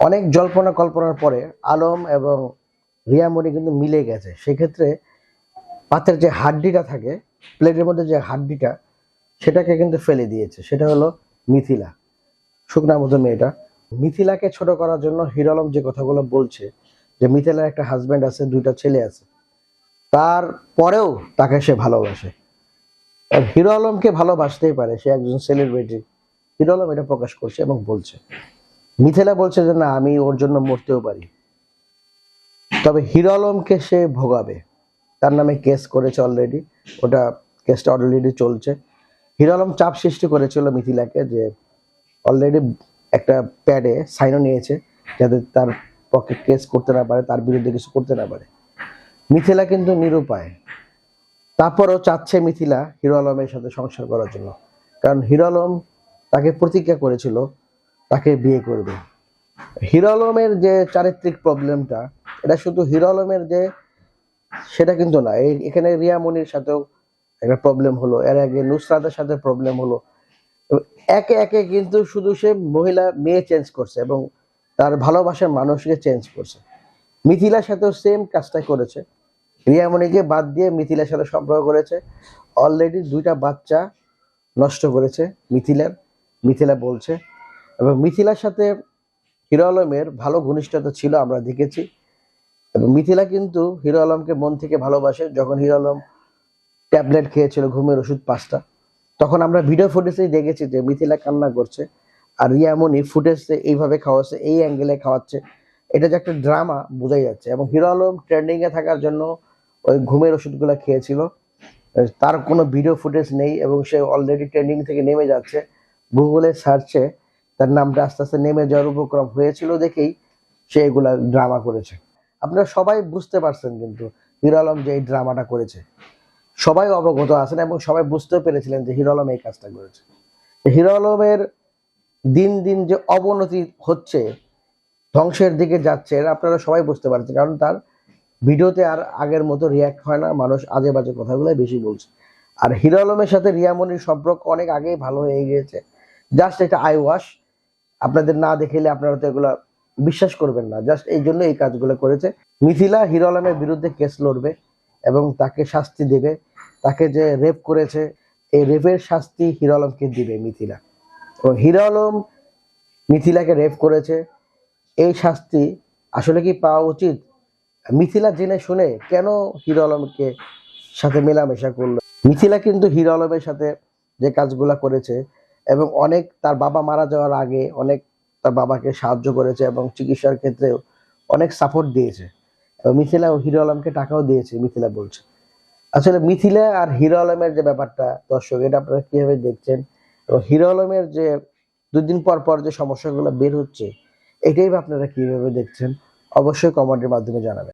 অনেক জল্পনা কল্পনার পরে আলম এবং রিয়ামণি কিন্তু মিলে গেছে। সেক্ষেত্রে পাতের যে হাড্ডিটা থাকে, প্লেটের মধ্যে যে হাড্ডিটা, সেটাকে কিন্তু ফেলে দিয়েছে। সেটা হলো মিথিলা। শুকনা মতো মেয়েটা। মিথিলাকে ছোট করার জন্য হিরো আলম যে কথাগুলো বলছে, যে মিথিলার একটা হাজব্যান্ড আছে, দুইটা ছেলে আছে, তার পরেও তাকে সে ভালোবাসে। আর হিরো আলমকে ভালোবাসতেই পারে, সে একজন সেলিব্রিটি হিরো আলম এটা প্রকাশ করছে এবং বলছে। মিথিলা বলছে যে, না, আমি ওর জন্য মরতেও পারি। তবে হিরো আলমকে সে ভোগাবে। তার নামে কেস করেছে অলরেডি ওটা কেসটা অলরেডি চলছে। হিরো আলম চাপ সৃষ্টি করেছিল মিথিলাকে যে অলরেডি একটা প্যাডে সাইনও নিয়েছে যাতে তার পক্ষে কেস করতে না পারে, তার বিরুদ্ধে কিছু করতে না পারে। মিথিলা কিন্তু নিরুপায়। তারপরও চাচ্ছে মিথিলা হিরো আলমের সাথে সংসার করার জন্য। কারণ হিরো আলম তাকে প্রতিজ্ঞা করেছিল তাকে বিয়ে করবে। হিরো আলমের যে চারিত্রিক প্রবলেমটা, এটা শুধু হিরো আলমের যে, সেটা কিন্তু না। এই এখানে রিয়া মনির সাথেও একটা প্রবলেম হলো। এর আগে নুসরাতের সাথে প্রবলেম হলো। একে একে কিন্তু শুধু সে মহিলা, মেয়ে চেঞ্জ করছে এবং তার ভালোবাসার মানুষকে চেঞ্জ করছে। মিথিলার সাথেও সেম কাজটা করেছে। রিয়ামণিকে বাদ দিয়ে মিথিলার সাথে সম্পর্ক করেছে। অলরেডি দুইটা বাচ্চা নষ্ট করেছে মিথিলার। মিথিলা বলছে এবং মিথিলার সাথে হিরো আলমের ভালো ঘনিষ্ঠতা ছিল, আমরা দেখেছি। এবং মিথিলা কিন্তু হিরো আলমকে মন থেকে ভালোবাসে। যখন হিরো আলম ট্যাবলেট খেয়েছিল, ঘুমের ওষুধ পাঁচটা, তখন আমরা ভিডিও ফুটেজেই দেখেছি যে মিথিলা কান্না করছে আর রিয়ামণি ফুটেজে এইভাবে খাওয়াচ্ছে, এই অ্যাঙ্গেলে খাওয়াচ্ছে। এটা যে একটা ড্রামা বোঝাই যাচ্ছে। এবং হিরো আলম ট্রেন্ডিংয়ে থাকার জন্য ওই ঘুমের ওষুধগুলো খেয়েছিল। তার কোনো ভিডিও ফুটেজ নেই এবং সে অলরেডি ট্রেন্ডিং থেকে নেমে যাচ্ছে। গুগলে সার্চে তার নামটা আস্তে আস্তে নেমে যাওয়ার উপক্রম হয়েছিল দেখেই সে এগুলা ড্রামা করেছে। আপনারা সবাই বুঝতে পারছেন কিন্তু, হিরো আলম যে এই ড্রামাটা করেছে। সবাই অবগত আছেন এবং সবাই বুঝতেও পেরেছিলেন যে হিরো আলম এই কাজটা করেছে। হিরো আলমের দিন দিন যে অবনতি হচ্ছে, ধ্বংসের দিকে যাচ্ছে আপনারা সবাই বুঝতে পারছেন, কারণ তার ভিডিওতে আর আগের মতো রিয়াক্ট হয় না, মানুষ আজে বাজে কথাগুলো বেশি বলছে। আর হিরো আলমের সাথে রিয়ামনির সম্পর্ক অনেক আগেই ভালো হয়ে গিয়েছে। জাস্ট এটা আই ওয়াশ আপনাদের না দেখলে আপনারা তো এগুলো বিশ্বাস করবেন না। জাস্ট এই জন্য এই কাজগুলো করেছে। মিথিলা হিরো আলমের বিরুদ্ধে কেস লড়বে এবং তাকে শাস্তি দেবে। তাকে যে রেপ করেছে, এই রেপের শাস্তি হিরো আলমকে দিবে মিথিলা। এবং হিরো আলম মিথিলাকে রেপ করেছে। এই শাস্তি আসলে কি পাওয়া উচিত? মিথিলা জেনে শুনে কেন হিরো আলমকে সাথে মেলামেশা করল? মিথিলা কিন্তু হিরো আলমের সাথে যে কাজগুলা করেছে এবং অনেক তার বাবা মারা যাওয়ার আগে অনেক তার বাবাকে সাহায্য করেছে এবং চিকিৎসার ক্ষেত্রেও অনেক সাপোর্ট দিয়েছে। মিথিলা ও হিরো আলমকে টাকাও দিয়েছে, মিথিলা বলছে। আসলে মিথিলা আর হিরো আলমের যে ব্যাপারটা, দর্শক, এটা আপনারা কীভাবে দেখছেন? এবং হিরো আলমের যে দুদিন পর পর যে সমস্যাগুলো বের হচ্ছে, এটাই আপনারা কীভাবে দেখছেন? অবশ্যই কমেন্টের মাধ্যমে জানাবেন।